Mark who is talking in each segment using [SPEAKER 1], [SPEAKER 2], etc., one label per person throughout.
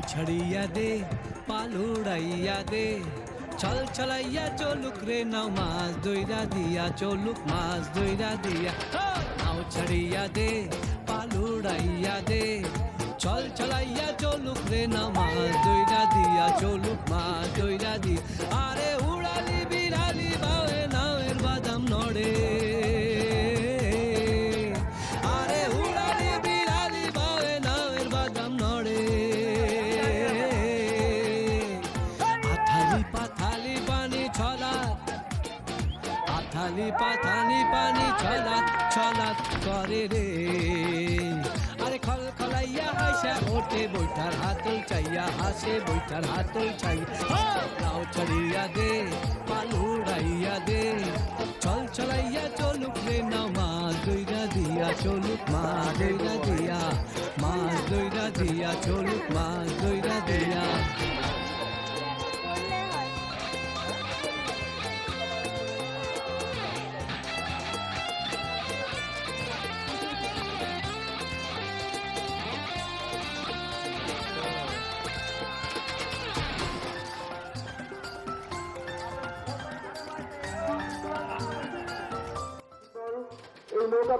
[SPEAKER 1] ছড়িয়া দে পালুড়াইয়া দে। ছল ছলাইয়া চলুক রে, নাও মাছ দইরা দিয়া, চলুক মাছ দইরা দিয়া। নাও ছড়িয়া দে পালুড়াইয়া দে। ছল ছলাইয়া চলুক রে, নাও মাছ দইরা দিয়া, চলুক মাছ দইরা দিয়া। আরে আথালি পাথালি পানি ছলাত ছলাত করে রে। আরে খল খলাইয়া হাসা ওঠে বৈঠার হাতল চাইয়া, হাসে বৈঠার হাতল চাই। নাও ছড়িয়া দে পালুড়াইয়া দে। চল চলাইয়া চলুক রে না মাছ দইরা দিয়া চলুক মাছ দইরা দিয়া মাছ দইরা দিয়া চলুক মাছ দইরা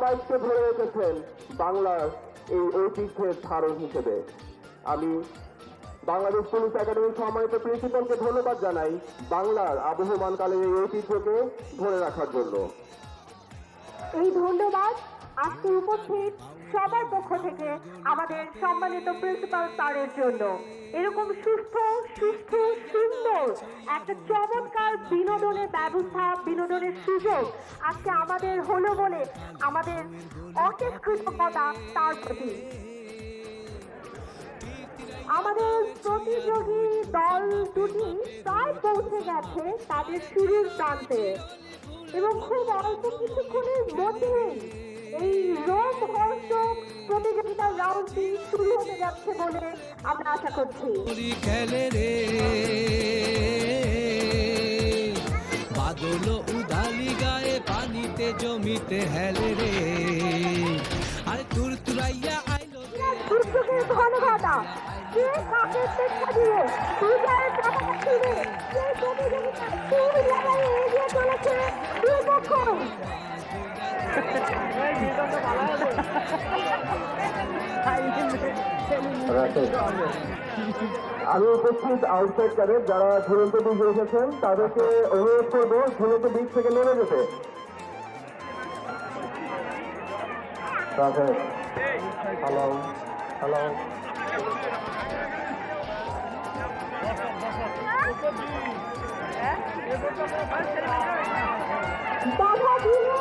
[SPEAKER 2] বাইককে ধরে রেখেছেন বাংলার এই ঐতিহ্যের ধারক হিসেবে। আমি বাংলাদেশ পুলিশ একাডেমির সম্মানিত প্রিন্সিপালকে ধন্যবাদ জানাই বাংলার আবহমানকালের এই ঐতিহ্যকে ধরে রাখার জন্য।
[SPEAKER 3] এই ধন্যবাদ। আজকে উপস্থিত সবার পক্ষ থেকে আমাদের সম্মানিত প্রিন্সিপাল স্যারের জন্য। এরকম সুস্থ সুস্থ, সুন্দর একটা চমৎকার বিনোদনের ব্যবস্থা, বিনোদনের সুযোগ আজকে আমাদের হলো বলে আমাদের অশেষ কৃতজ্ঞতা তার প্রতি। আমাদের প্রতিযোগী দল দুটি প্রায় পৌঁছে গেছে তাদের শুরুর প্রান্তে। এবং খুব অল্প কিছুক্ষণের মধ্যেই এই রোমহর্ষক প্রতিযোগিতার রাউন্ডটি শুরু হতে যাচ্ছে বলে আমরা আশা করছি।
[SPEAKER 1] খেলে রে। বাদল উদালি গায়ে পানিতে জমিতে হেলে রে। আরে তুর তুরাইয়া আইলো।
[SPEAKER 3] দুর্যোগের ঘনঘটা। কে কাকে পেছনে দিয়ে বিজয়ের পতাকা ছিঁড়ে সেই প্রতিযোগিতায় তিন লড়াইয়ে এগিয়ে চলেছে? দুই পক্ষ।
[SPEAKER 2] আমি উপস্থিত আউটসাইড ক্যাডেট যারা ঝুলন্ত বীজ এসেছেন তাদেরকে অনুরোধ করব ঝুলন্ত বীজ থেকে নেমে যেতে। হ্যালো হ্যালো
[SPEAKER 3] বাধা দিয়ে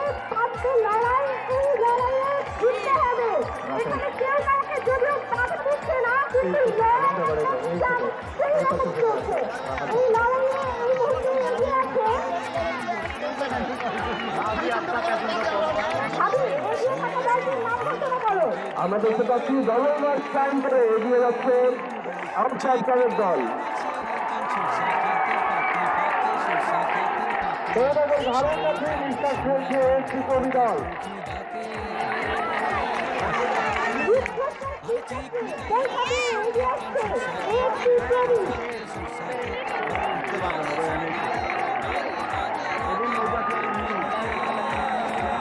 [SPEAKER 2] আমরা দেখতে পাচ্ছি দলমার সাইন করে এগিয়ে যাচ্ছে আউটসাইড দল। ভারত বিশ্বাস দল
[SPEAKER 3] সেই ভাবে এগিয়ে আসছে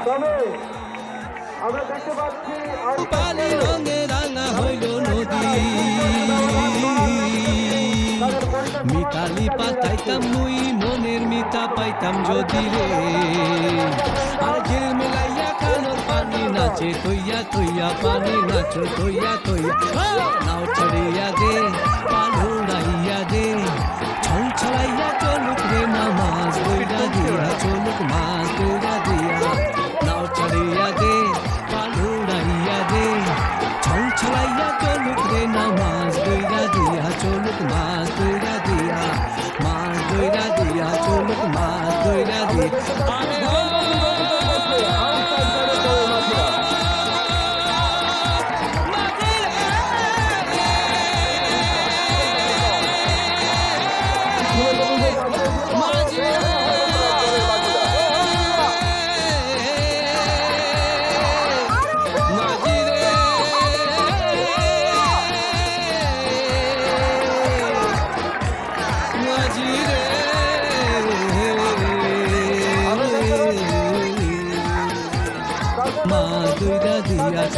[SPEAKER 2] তবে আমরা দেখতে পাচ্ছি
[SPEAKER 1] পানি রঙে রাঙা হইল নদী মিতালি পাতাইতাম মুই পাইতাম যদি রে। আর ঝিল মিলাইয়া কানোর পানি নাচে তৈয়া তৈয়া পানি নাচো তৈয়া তৈয়া নাও ছড়িয়া দে পালুড়াইয়া দে। ছল ছলাইয়া চলুক রে নামাজ দিয়া চলুক মাছ দইরা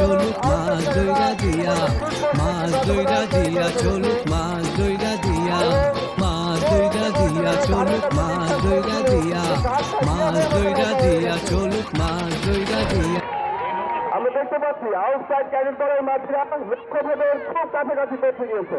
[SPEAKER 1] চলুক মাছ দইরা দিয়া মাছ দইরা দিয়া চলুক মাছ দইরা দিয়া মাছ দইরা দিয়া চলুক মাছ দইরা দিয়া মাছ দইরা দিয়া চলুক মাছ দইরা দিয়া
[SPEAKER 2] দেখতে পাচ্ছি আউটসাইড ক্যারিয়ার করার লক্ষ্য ভেদের খুব কাছাকাছি পৌঁছে গিয়েছে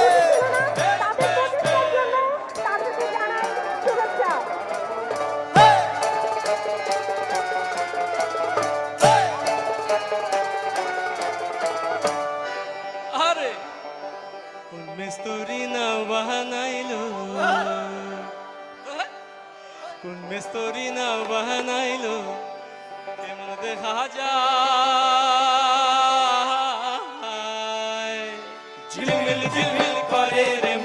[SPEAKER 4] ঝিলমিল ঝিলমিল করে রে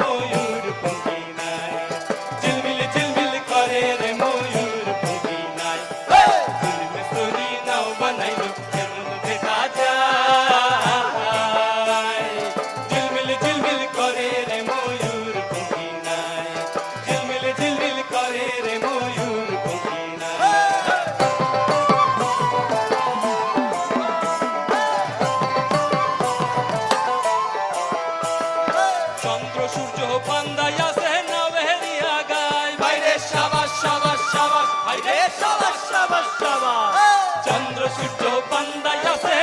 [SPEAKER 4] Oh. Chandra
[SPEAKER 2] Sutta Pandaya Se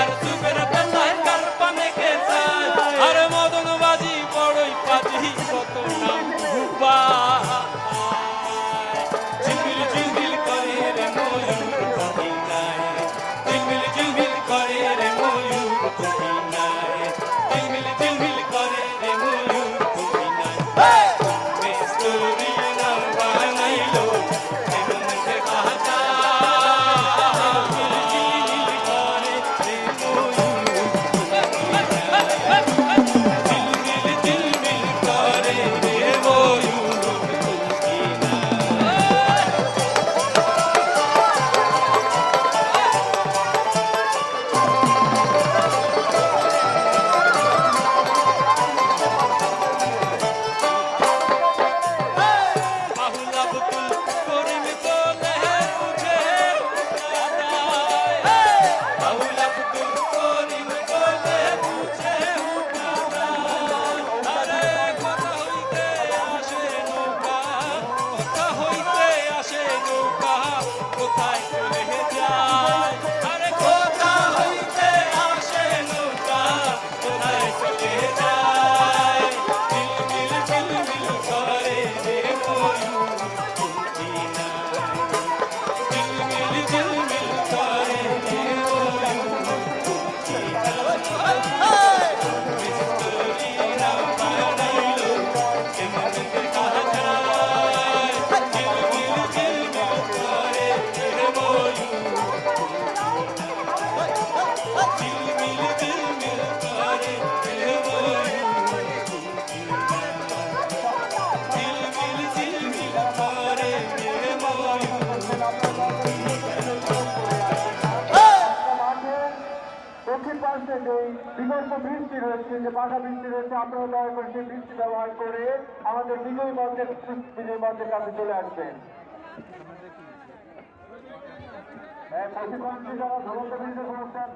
[SPEAKER 2] Super বিকল্প বৃষ্টি রয়েছে যে বাধা বৃষ্টি রয়েছে আমরা দয়া করে সেই বৃষ্টি ব্যবহার করে আমাদের বিজয়ী মঞ্চের বিজয়ী মঞ্চের কাছে চলে আসবেন। হ্যাঁ প্রশিক্ষণ যারা ধরন্ত ধর্ম অনুষ্ঠান